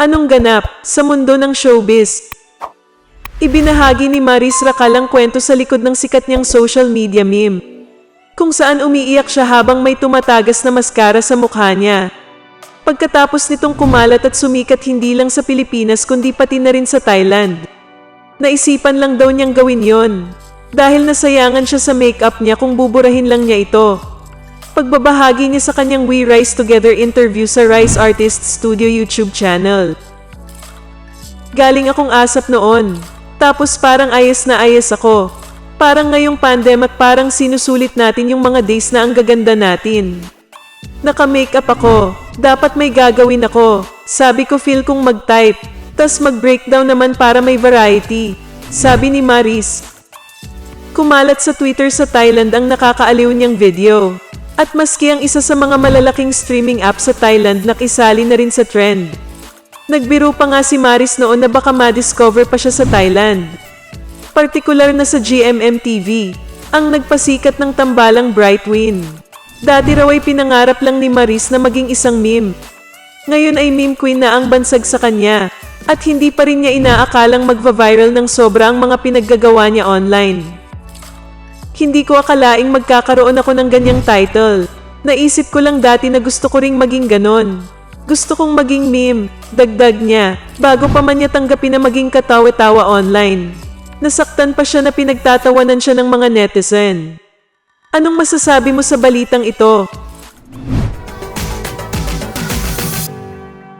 Anong ganap sa mundo ng showbiz? Ibinahagi ni Maris Racal ang kwento sa likod ng sikat niyang social media meme. Kung saan umiiyak siya habang may tumatagas na maskara sa mukha niya. Pagkatapos nitong kumalat at sumikat hindi lang sa Pilipinas kundi pati na rin sa Thailand. Naisipan lang daw niyang gawin yon. Dahil nasayangan siya sa makeup niya kung buburahin lang niya ito. Pagbabahagi niya sa kanyang We Rise Together interview sa Rise Artist Studio YouTube channel. Galing akong asap noon. Tapos parang ayos na ayos ako. Parang ngayong pandemic parang sinusulit natin yung mga days na ang gaganda natin. Naka-makeup ako. Dapat may gagawin ako. Sabi ko feel kong mag-type. Tas mag-breakdown naman para may variety. Sabi ni Maris. Kumalat sa Twitter sa Thailand ang nakakaaliw niyang video. At maski ang isa sa mga malalaking streaming app sa Thailand nakisali na rin sa trend. Nagbiro pa nga si Maris noon na baka ma-discover pa siya sa Thailand. Partikular na sa GMM TV, ang nagpasikat ng tambalang Brightwin. Dati raw ay pinangarap lang ni Maris na maging isang meme. Ngayon ay meme queen na ang bansag sa kanya, at hindi pa rin niya inaakalang magva-viral ng sobra ang mga pinaggagawa niya online. Hindi ko akalaing magkakaroon ako ng ganyang title. Naisip ko lang dati na gusto ko ring maging ganon. Gusto kong maging meme, dagdag niya, bago pa man niya tanggapin na maging katawa-tawa online. Nasaktan pa siya na pinagtatawanan siya ng mga netizen. Anong masasabi mo sa balitang ito?